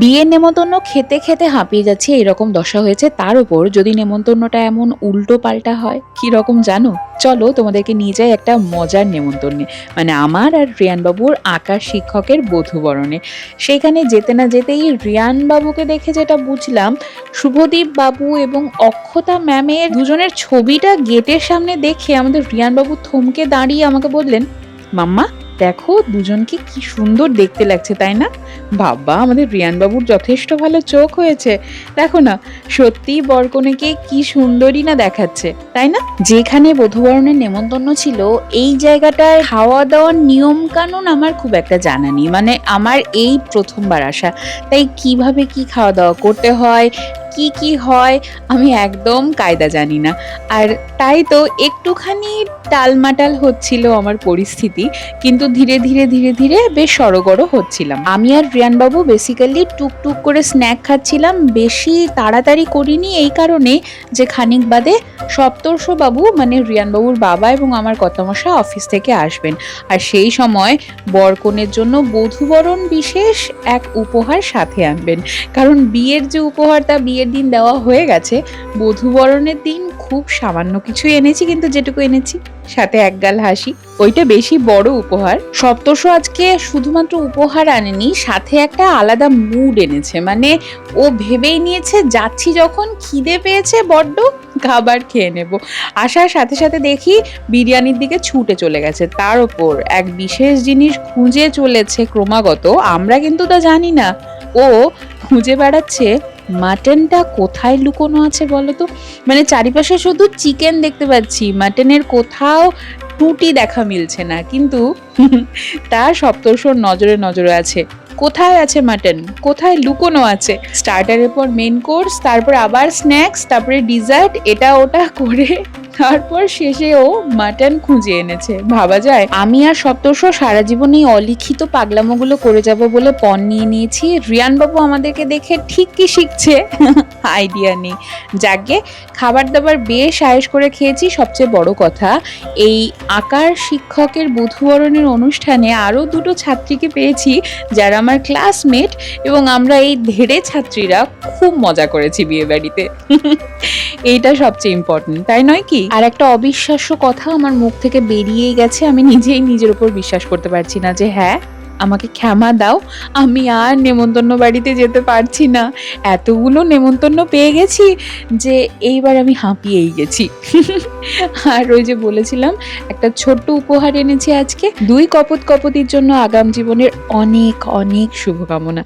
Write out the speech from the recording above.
বিয়ের নেমন্তন্ন খেতে খেতে হাঁপিয়ে যাচ্ছে, এরকম দশা হয়েছে। তার উপর যদি নেমন্তন্নটা এমন উল্টো পাল্টা হয়, কি রকম জানো? চলো তোমাদেরকে নিয়ে যাই একটা মজার নেমন্তন্নে। মানে আমার আর রিয়ানবাবুর আঁকার শিক্ষকের বধুবরণে। সেইখানে যেতে না যেতেই রিয়ানবাবুকে দেখে যেটা বুঝলাম, শুভদীপ বাবু এবং অক্ষতা ম্যামের দুজনের ছবিটা গেটের সামনে দেখে আমাদের রিয়ান বাবু থমকে দাঁড়িয়ে আমাকে বললেন, মাম্মা দেখো, দুজনকে কি সুন্দর দেখতে লাগছে, তাই না? বাবা, আমাদের রিয়ান বাবুর যথেষ্ট ভালো চোখ হয়েছে। দেখো না, সত্যিই বরকনেকে কি সুন্দরই না দেখাচ্ছে, তাই না? যেখানে বধুবরণের নেমন্তন্ন ছিল, এই জায়গাটায় খাওয়া দাওয়ার নিয়ম কানুন আমার খুব একটা জানা নেই। মানে আমার এই প্রথমবার আসা। তাই কীভাবে কি খাওয়া দাওয়া করতে হয় কি কি হয়, আমি একদম কায়দা জানি না। আর তাই তো একটুখানি টালমাটাল হচ্ছিল আমার পরিস্থিতি, কিন্তু ধীরে ধীরে ধীরে ধীরে বেশ সড়গড় হচ্ছিলাম। আমি আর রিয়ানবাবু বেসিক্যালি টুকটুক করে স্ন্যাক খাচ্ছিলাম, বেশি তাড়াতাড়ি করিনি এই কারণে যে খানিক বাদে সপ্তর্ষবাবু মানে রিয়ানবাবুর বাবা এবং আমার কর্তামশা অফিস থেকে আসবেন। আর সেই সময় বরকনের জন্য বধূবরণ বিশেষ এক উপহার সাথে আনবেন। কারণ বিয়ের যে উপহার তা বিয়ের দিন দেওয়া হয়ে গেছে, বধূবরণের দিন খুব সামান্য কিছু এনেছি, কিন্তু যেটুকু এনেছি। সাথে একগাল হাসি। ওইটা বেশি বড় উপহার। সপ্তর্ষ আজকে শুধুমাত্র উপহার আনেনি, সাথে একটা আলাদা মুড এনেছে। মানে ও ভেবেই নিয়েছে, যাচ্ছি যখন খিদে পেয়েছে বড্ড, খাবার খেয়ে নেব। আসার সাথে সাথে দেখি বিরিয়ানির দিকে ছুটে চলে গেছে। তার ওপর এক বিশেষ জিনিস খুঁজে চলেছে ক্রমাগত। আমরা কিন্তু তা জানি না। ও খুঁজে বেড়াচ্ছে মাটনটা কোথায় লুকোনো আছে বলো তো? মানে চারিপাশে শুধু চিকেন দেখতে পাচ্ছি, মাটনের কোথাও টুটি দেখা মিলছে না, কিন্তু তার সপ্তর্ষর নজরে নজরে আছে। কোথায় আছে মাটন? কোথায় লুকোনো আছে? স্টার্টারের পর মেন কোর্স তারপর আবার স্ন্যাক্স তারপরে ডিজার্ট এটা ওটা করে তারপর শেষে ও মাটন খুঁজে এনেছে। ভাবা যায়, আমি আর সপ্তর্ষ সারা জীবন এই অলিখিত পাগলামোগুলো করে যাব বলে পণ নিয়ে নিয়েছি। রিয়ান বাবু আমাদেরকে দেখে ঠিক কি শিখছে। আইডিয়া নেই। যাকে খাবার দাবার বেশ আয়েস করে খেয়েছি, সবচেয়ে বড় কথা, এই আঁকার শিক্ষকের বধুবরণের অনুষ্ঠানে আরও দুটো ছাত্রীকে পেয়েছি, যারা আমার ক্লাসমেট এবং আমরা এই ধেড়ে ছাত্রীরা খুব মজা করেছি বিয়ে বাড়িতে এইটা সবচেয়ে ইম্পর্টেন্ট তাই নয় কি? আর একটা অবিশ্বাস্য কথা আমার মুখ থেকে বেরিয়েই গেছে, আমি নিজেই নিজের উপর বিশ্বাস করতে পারছি না যে হ্যাঁ আমাকে ক্ষমা দাও, আমি আর নেমন্তন্ন বাড়িতে যেতে পারছি না। এতগুলো নেমন্তন্ন পেয়ে গেছি যে এইবার আমি হাঁপিয়েই গেছি। আর ওই যে বলেছিলাম, একটা ছোট্ট উপহার এনেছি আজকে। দুই কপত কপতির জন্য আগাম জীবনের অনেক অনেক শুভকামনা।